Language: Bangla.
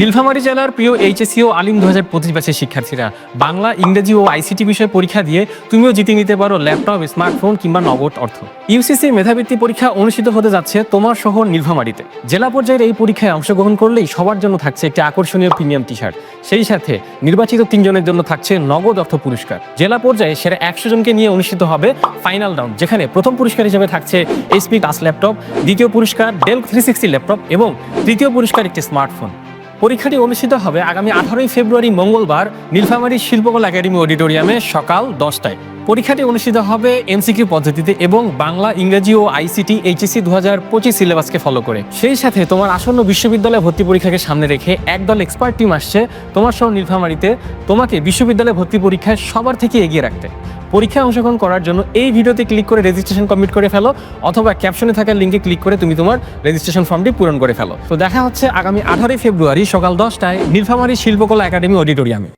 নীলফামারী জেলার প্রিয় এইচএসসি ও আলিম দু হাজার পঁচিশ ব্যাচের শিক্ষার্থীরা বাংলা, ইংরেজি ও আইসিটি বিষয়ে পরীক্ষা দিয়ে তুমিও জিতে নিতে পারো ল্যাপটপ, স্মার্টফোন কিংবা নগদ অর্থ। ইউসিসি মেধাবৃত্তি পরীক্ষা অনুষ্ঠিত হতে যাচ্ছে তোমার শহর নীলফামারীতে। জেলা পর্যায়ের এই পরীক্ষায় অংশগ্রহণ করলেই সবার জন্য থাকছে একটি আকর্ষণীয় প্রিমিয়াম টি শার্ট সেই সাথে নির্বাচিত তিনজনের জন্য থাকছে নগদ অর্থ পুরস্কার। জেলা পর্যায়ে সেরা একশো জনকে নিয়ে অনুষ্ঠিত হবে ফাইনাল রাউন্ড, যেখানে প্রথম পুরস্কার হিসেবে থাকছে এইচপি টাচ ল্যাপটপ, দ্বিতীয় পুরস্কার ডেল থ্রি সিক্সটি ল্যাপটপ এবং তৃতীয় পুরস্কার একটি স্মার্টফোন। পরীক্ষাটি অনুষ্ঠিত হবে আগামী আঠারোই ফেব্রুয়ারি মঙ্গলবার নীলফামারী শিল্পকলা একাডেমি অডিটোরিয়ামে সকাল দশটায়। পরীক্ষাটি অনুষ্ঠিত হবে এমসিকিউ পদ্ধতিতে এবং বাংলা, ইংরেজি ও আইসিটি এইচএসসি দু হাজার পঁচিশ সিলেবাসকে ফলো করে। সেই সাথে তোমার আসন্ন বিশ্ববিদ্যালয় ভর্তি পরীক্ষাকে সামনে রেখে একদল এক্সপার্ট টিম আসছে তোমার সহ নীলফামারীতে তোমাকে বিশ্ববিদ্যালয় ভর্তি পরীক্ষায় সবার থেকে এগিয়ে রাখতে। পরীক্ষায় অংশগ্রহণ করার জন্য এই ভিডিওতে ক্লিক করে রেজিস্ট্রেশন কমপ্লিট করে ফেলো অথবা ক্যাপশনে থাকা লিঙ্কে ক্লিক করে তুমি তোমার রেজিস্ট্রেশন ফর্মটি পূরণ করে ফেলো। তো দেখা হচ্ছে আগামী আঠারোই ফেব্রুয়ারি সকাল দশটায় নীলফামারী শিল্পকলা একাডেমি অডিটোরিয়ামে।